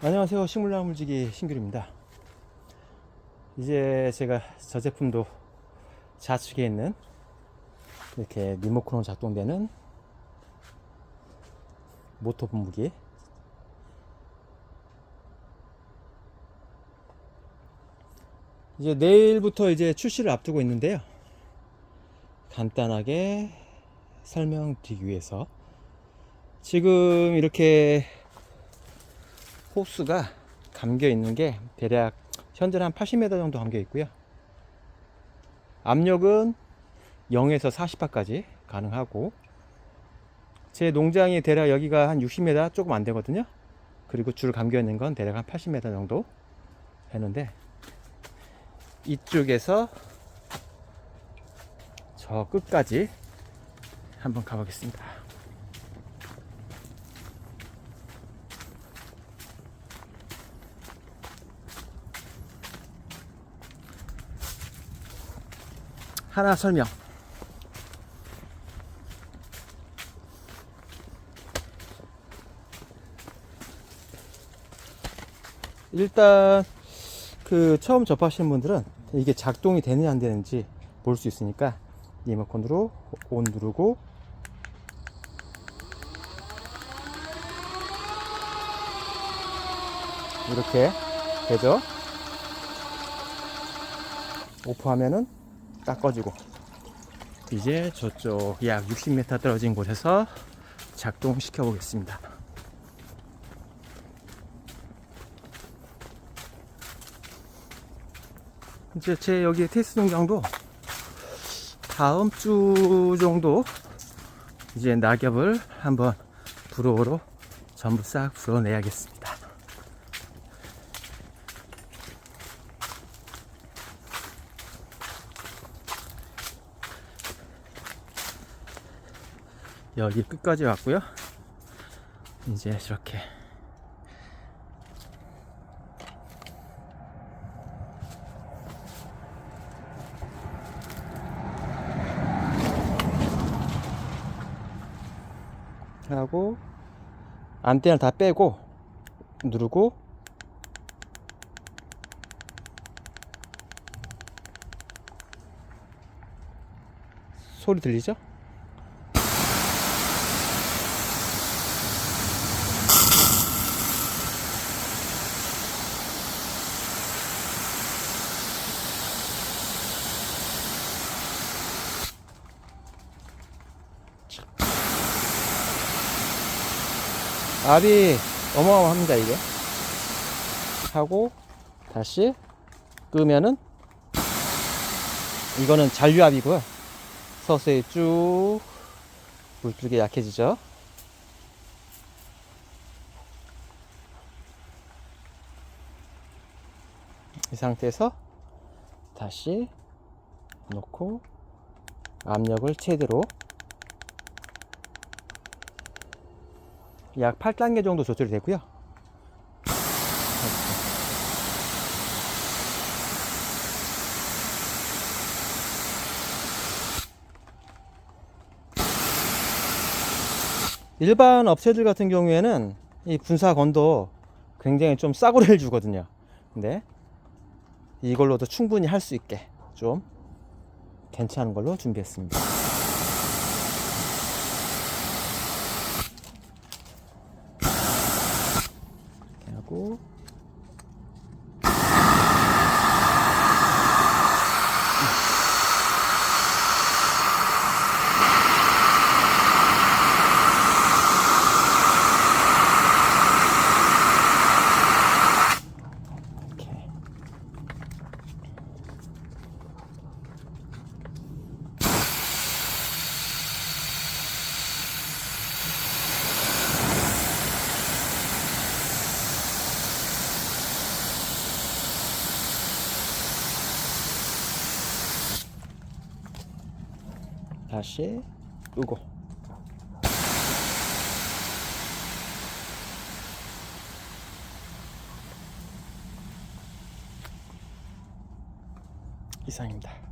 안녕하세요. 식물나물지기 신규입니다. 이제 제가 저 제품도 좌측에 있는 이렇게 리모컨으로 작동되는 모터 분무기 이제 내일부터 이제 출시를 앞두고 있는데요. 간단하게 설명드리기 위해서 지금 이렇게 호스가 감겨 있는 게 대략 현재 한 80m 정도 감겨 있고요. 압력은 0에서 40바까지 가능하고 제 농장이 대략 여기가 한 60m 조금 안 되거든요. 그리고 줄 감겨 있는 건 대략 한 80m 정도 되는데 이쪽에서 저 끝까지 한번 가보겠습니다. 하나 설명. 일단 그 처음 접하시는 분들은 이게 작동이 되느냐 안 되는지 볼 수 있으니까 리모컨으로 온 누르고 이렇게 되죠 오프하면은 딱 꺼지고 이제 저쪽 약 60m 떨어진 곳에서 작동시켜 보겠습니다 이제 제 여기 테스트 농장도 다음 주 정도 이제 낙엽을 한번 불어오로 전부 싹 불어내야겠습니다. 여기 끝까지 왔고요. 이제 저렇게 하고 안테나를 다 빼고 누르고 소리 들리죠? 압이 어마어마합니다 이게. 하고 다시 끄면은 이거는 잔류압이고요. 서서히 쭉 물줄기 약해지죠. 이 상태에서 다시 놓고 압력을 최대로 약 8단계 정도 조절이 되고요. 일반 업체들 같은 경우에는 이 분사건도 굉장히 좀 싸구려를 주거든요. 근데 이걸로도 충분히 할 수 있게 좀 괜찮은 걸로 준비했습니다. 하고 다시 끄고 이상입니다.